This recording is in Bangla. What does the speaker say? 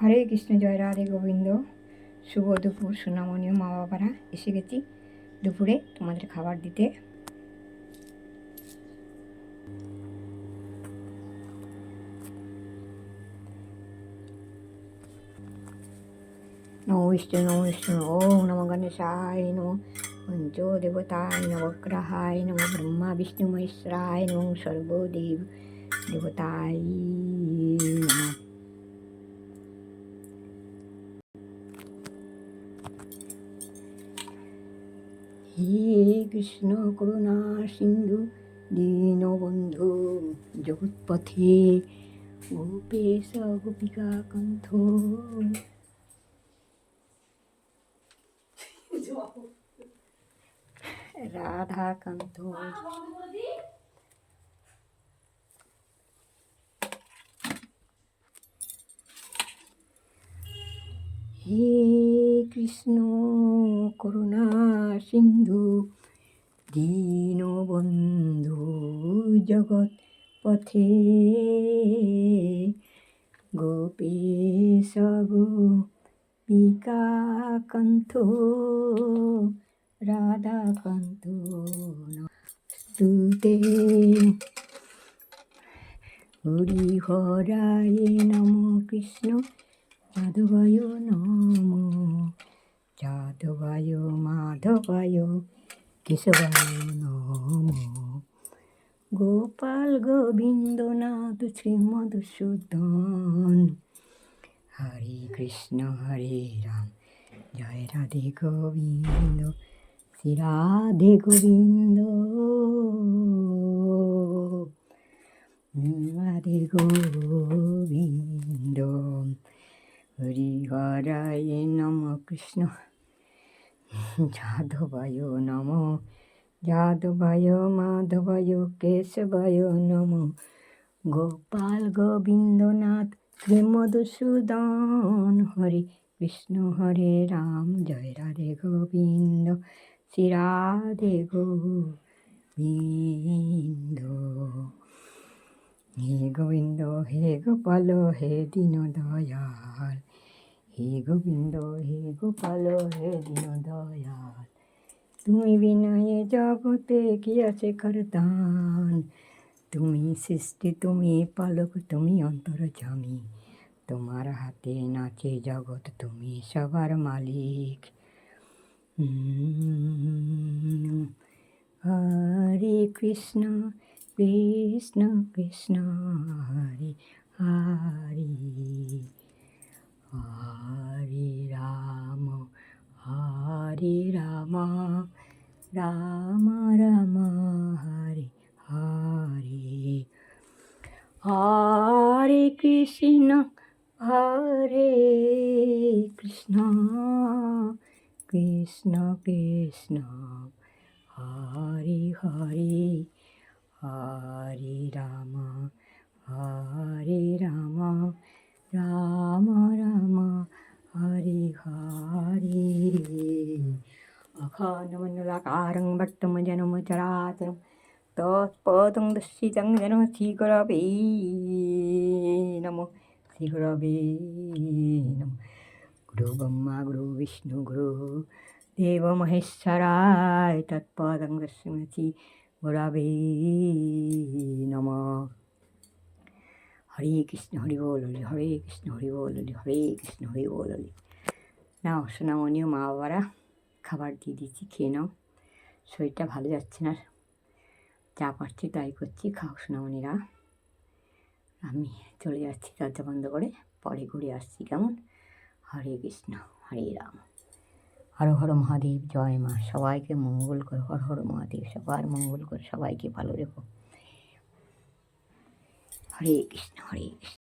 হরে কৃষ্ণ, জয় রাধে গোবিন্দ। শুভ দুপুর সোনামণি মা বাবারা, এসে গেছি দুপুরে তোমাদের খাবার দিতে। নমো বিষ্ণু নমো বিষ্ণু, ওম নম গণেশায় নম পঞ্চো দেবতায় নবগ্রহায় নম ব্রহ্মা বিষ্ণু মহেশ্বরায় নম সর্বদেব দেবতায় নমঃ। হে কৃষ্ণ করুণা সিন্ধু দীনবন্ধু জগৎপথে গোপেশ গোপিকা কণ্ঠ। রাধাকান্ত হে কৃষ্ণ করুণা সিন্ধু দীনবন্ধু জগৎ পথে। গোপেশ গোপিকাকণ্ঠ রাধাকান্ত স্তুতে হরিহরায় নম কৃষ্ণ যাদবায় নম যাদবায় মাধবায় কেশবায় নম গোপাল গোবিন্দনাথ শ্রীমধুসূদন। হরে কৃষ্ণ, হরে রাম। জয় রাধে গোবিন্দ, শ্রী রাধে গোবিন্দ। রাধে গোবিন্দ। হরিহরায় নম কৃষ্ণ। যাদবায় নম যাদবায় মাধবায় কেশবায় নম গোপাল গোবিন্দনাথ শ্রীমধুসূদন হরে কৃষ্ণ হরে রাম জয় রাধে গোবিন্দ শ্রী রাধে গোবিন্দ হে গোবিন্দ হে গোপাল হে দীন দয়াল হে গোবিন্দ, হে গোপাল, হে দীন দয়াল তুমি বিনয়ে জগতে কি আছে করতান তুমি সৃষ্টি, তুমি পালক, তুমি অন্তর জামি। তোমার হাতে নাচে জগৎ, তুমি সবার মালিক। হরে কৃষ্ণ কৃষ্ণ কৃষ্ণ, হরে হরে। হরে রাম হরে রাম রাম রাম হরে হরে হরে কৃষ্ণ হরে কৃষ্ণ কৃষ্ণ কৃষ্ণ হরে হরে হরে রাম হরে রাম রাম রাম হরে হরে अखण्डमण्डलाकारं भट्टमजनं चराचरं तत्पदं दर्शितं जनं श्रीगुरवे नमो श्रीगुरवे नमो गुरु ब्रह्मा गुरु विष्णु गुरु देवमहेश्वराय तत्पदं दर्शयति गुरवे नमः হরে কৃষ্ণ, হরি বল, হরি কৃষ্ণ, হরি বল, হরি, হরে কৃষ্ণ, হরি বল, হরি। নাও, সোনামণিও, মা বাবারা, খাবার দিয়ে দিচ্ছি, খেয়ে নাও। শরীরটা ভালো যাচ্ছে না। যা পারছি তাই করছি, খাও সোনামণিরা। আমি চলে যাচ্ছি দরজা বন্ধ করে, পরে ঘুরে আসছি, কেমন? হরে কৃষ্ণ, হরে রাম। হর হর মহাদেব, জয় মা, সবাইকে মঙ্গল করো, হর হর মহাদেব, সবার মঙ্গল করে, সবাইকে ভালো রেখো। হরে কৃষ্ণ হরে কৃষ্ণ